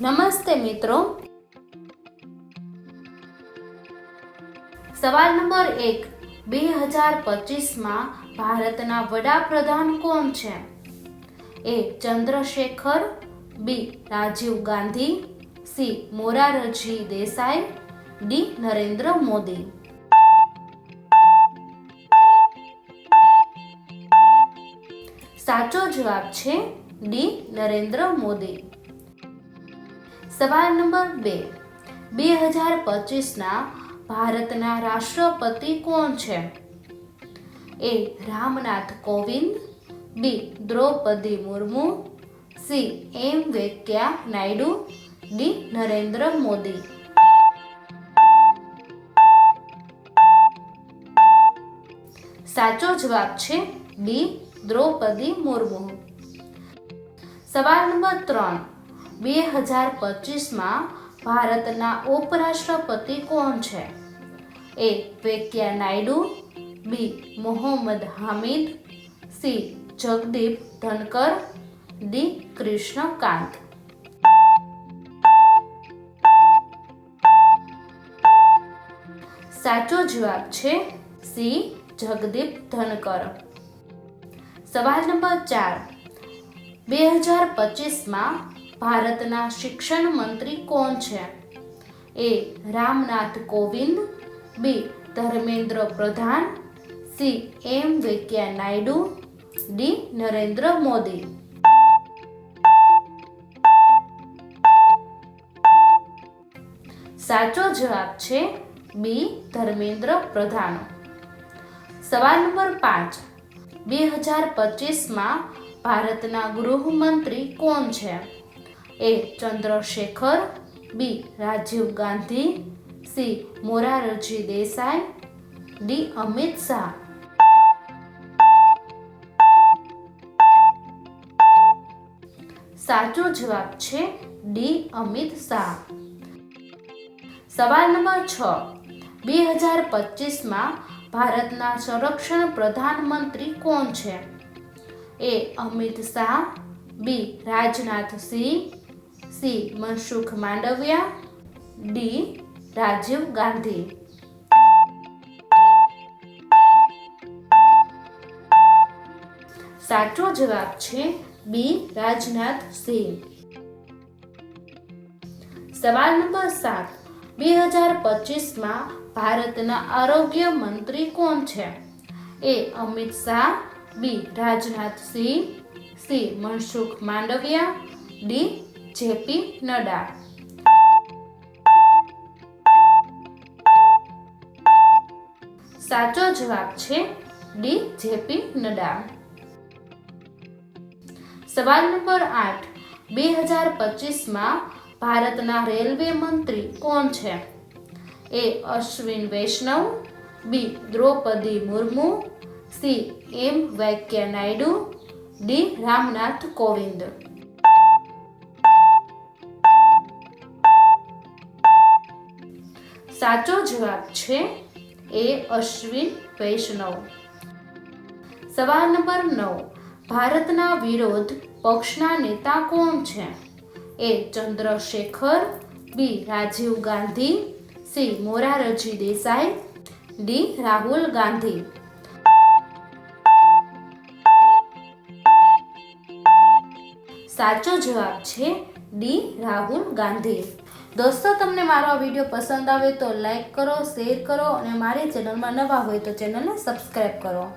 નમસ્તે મિત્રો. સવાલ નંબર એક. બે હજાર પચીસમાં ભારતના વડાપ્રધાન કોણ છે? A. Chandrashekhar. B. Rajiv Gandhi. C. Morarji Desai. D. Narendra Modi. સાચો જવાબ છે ડી. નરેન્દ્ર મોદી. સવાલ નંબર બે. બે હજાર પચીસના ભારતના રાષ્ટ્રપતિ કોણ છે? A. Ramnath Kovind. B. Droupadi Murmu. C. M. Venkaiah Naidu. D. Narendra Modi. સાચો જવાબ છે બી. દ્રૌપદી મુર્મુ. સવાલ નંબર ત્રણ. બે હજાર પચીસમાં ભારતના ઉપરાષ્ટ્રપતિ કોણ છે? A. Venkaiah Naidu, B. Mohammad Hamid, C. Jagdeep Dhankhar, D. Krishnakant. સાચો જવાબ છે સી. જગદીપ ધનકર. સવાલ નંબર ચાર. બે હજાર પચીસમાં ભારતના શિક્ષણ મંત્રી કોણ છે? A Ramnath Kovind, B Dharmendra Pradhan, C M Venkaiah Naidu, D Narendra Modi. સાચો જવાબ છે બી ધર્મેન્દ્ર પ્રધાન. સવાલ નંબર પાંચ. બે હજાર પચીસમાં ભારતના ગૃહમંત્રી કોણ છે? A Chandrashekhar, B Rajiv Gandhi, C Morarji Desai, D Amit Shah. સાચો જવાબ છે ડી અમિત શાહ. સવાલ નંબર છ. બે હજાર પચીસમાં ભારતના સંરક્ષણ પ્રધાનમંત્રી કોણ છે? A Amit Shah, B Rajnath Singh C Mansukh Mandaviya, D Rajiv Gandhi. સાચો જવાબ છે બી રાજનાથ સિંહ. સવાલ નંબર સાત. બે હજાર પચીસમાં ભારતના આરોગ્ય મંત્રી કોણ છે? A Amit Shah, B Rajnath Singh, C Mansukh Mandaviya, D JP Nadda સાચો જવાબ છે ડી, જેપી નડા સવાલ નંબર આઠ. બે હજાર પચીસમાં ભારતના રેલવે મંત્રી કોણ છે? A, Ashwini Vaishnaw. B, Droupadi Murmu. C, M, Venkaiah Naidu. D, Ramnath Kovind. સાચો જવાબ છે એ અશ્વિન વૈષ્ણવ. સવાલ નંબર નવ. ભારતના વિરોધ પક્ષના નેતા કોણ છે? A Chandrashekhar, B Rajiv Gandhi, C Morarji Desai, D Rahul Gandhi. સાચો જવાબ છે ડી રાહુલ ગાંધી. દોસ્તો, તમને મારો આ વીડિયો પસંદ આવે તો લાઈક કરો, શેર કરો અને મારી ચેનલમાં નવા હોય તો ચેનલને સબસ્ક્રાઈબ કરો.